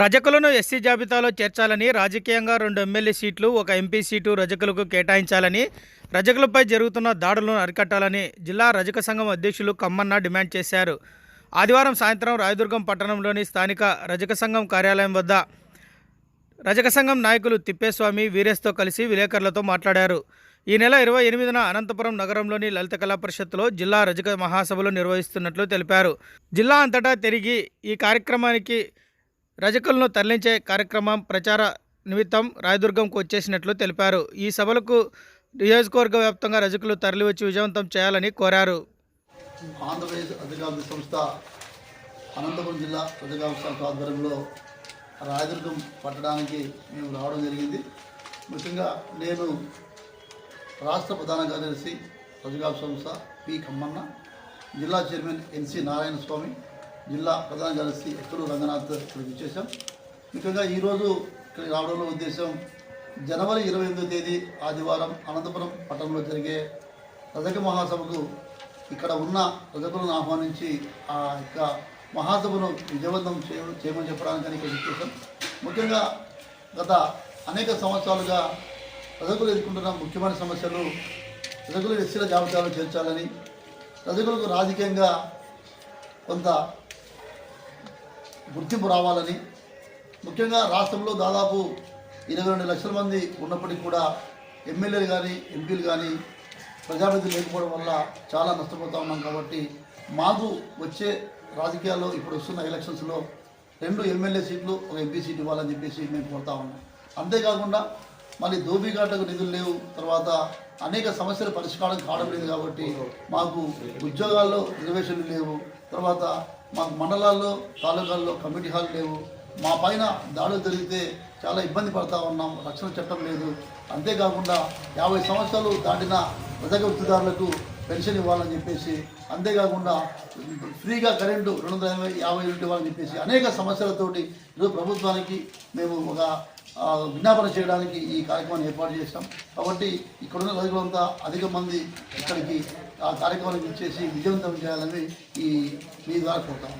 రజకులను SC జాబితాలో చేర్చాలని రాజకీయంగా రెండు ఎమ్మెల్యే సీట్లు ఒక ఎంపీ సీటు రజకులకు కేటాయించాలని రజకులపై జరుగుతున్న దాడులను అరికట్టాలని జిల్లా రజక సంఘం అధ్యక్షులు కమ్మన్న డిమాండ్ చేశారు. ఆదివారం సాయంత్రం రాయదుర్గం పట్టణంలోని స్థానిక రజక సంఘం కార్యాలయం వద్ద రజక సంఘం నాయకులు తిప్పేస్వామి వీరేష్తో కలిసి విలేకరులతో మాట్లాడారు. ఈ నెల ఇరవై ఎనిమిదిన అనంతపురం నగరంలోని లలిత కళా పరిషత్లో జిల్లా రజక మహాసభలు నిర్వహిస్తున్నట్లు తెలిపారు. జిల్లా అంతటా తిరిగి ఈ కార్యక్రమానికి రజకులను తరలించే కార్యక్రమం ప్రచార నిమిత్తం రాయదుర్గంకు వచ్చేసినట్లు తెలిపారు. ఈ సభలకు నియోజకవర్గ వ్యాప్తంగా రజకులు తరలివచ్చి విజయవంతం చేయాలని కోరారు. ఆంధ్రప్రదేశ్ అధికారుల సంస్థ అనంతపురం జిల్లా ప్రజాకాంక్ష సంస్థ ఆధ్వర్యంలో రాయదుర్గం పట్టడానికి మేము రావడం జరిగింది. ముఖ్యంగా నేను రాష్ట్ర ప్రధాన కార్యదర్శి ప్రజాకాంక్ష సంస్థ పి కమ్మన్న జిల్లా చైర్మన్ ఎన్సి నారాయణ స్వామి జిల్లా ప్రధాన కార్యదర్శి ఎక్కడు రంగనాథ్ ఇక్కడ విచ్చేసాం. ముఖ్యంగా ఈరోజు ఇక్కడ రావడంలో ఉద్దేశం జనవరి ఇరవై ఎనిమిదో తేదీ ఆదివారం అనంతపురం పట్టణంలో జరిగే రజక మహాసభకు ఇక్కడ ఉన్న రజకులను ఆహ్వానించి ఆ యొక్క మహాసభను విజయవంతం చేయ చేయమని చెప్పడానికి ఇక్కడ విచ్చేసాం. ముఖ్యంగా గత అనేక సంవత్సరాలుగా రజకులు ఎదుర్కొంటున్న ముఖ్యమైన సమస్యలు రజకులు ఎస్సీల జాబితాలో చేర్చాలని రజకులకు రాజకీయంగా కొంత గుర్తింపు రావాలని. ముఖ్యంగా రాష్ట్రంలో దాదాపు ఇరవై రెండు లక్షల మంది ఉన్నప్పటికీ కూడా ఎమ్మెల్యేలు కానీ ఎంపీలు కానీ ప్రజాప్రతినిధులు లేకపోవడం వల్ల చాలా నష్టపోతూ ఉన్నాం కాబట్టి మాకు వచ్చే రాజకీయాల్లో ఇప్పుడు వస్తున్న ఎలక్షన్స్లో రెండు ఎమ్మెల్యే సీట్లు ఒక ఎంపీ సీట్ ఇవ్వాలని చెప్పేసి మేము కోరుతా ఉన్నాం. అంతేకాకుండా మళ్ళీ దోబిఘాటకు నిధులు లేవు. తర్వాత అనేక సమస్యలు పరిష్కారం కావడం లేదు కాబట్టి మాకు ఉద్యోగాల్లో రిజర్వేషన్లు లేవు. తర్వాత మాకు మండలాల్లో తాలూకాల్లో కమిటీ హాల్ లేవు. మా పైన దాడులు జరిగితే చాలా ఇబ్బంది పడతా ఉన్నాం. రక్షణ చట్టం లేదు. అంతేకాకుండా యాభై సంవత్సరాలు దాటిన ప్రజా వృత్తిదారులకు పెన్షన్ ఇవ్వాలని చెప్పేసి అంతేకాకుండా ఫ్రీగా కరెంటు రెండు వందల యాభై యాభై యూనిట్ ఇవ్వాలని చెప్పేసి అనేక సమస్యలతోటి ఈరోజు ప్రభుత్వానికి మేము ఒక విజ్ఞాపన చేయడానికి ఈ కార్యక్రమాన్ని ఏర్పాటు చేశాం. కాబట్టి ఇక్కడున్న రైతులంతా అధిక మంది ఇక్కడికి ఆ కార్యక్రమానికి ఇచ్చేసి విజయవంతం చేయాలని ఈ మీ ద్వారా కోరుతాం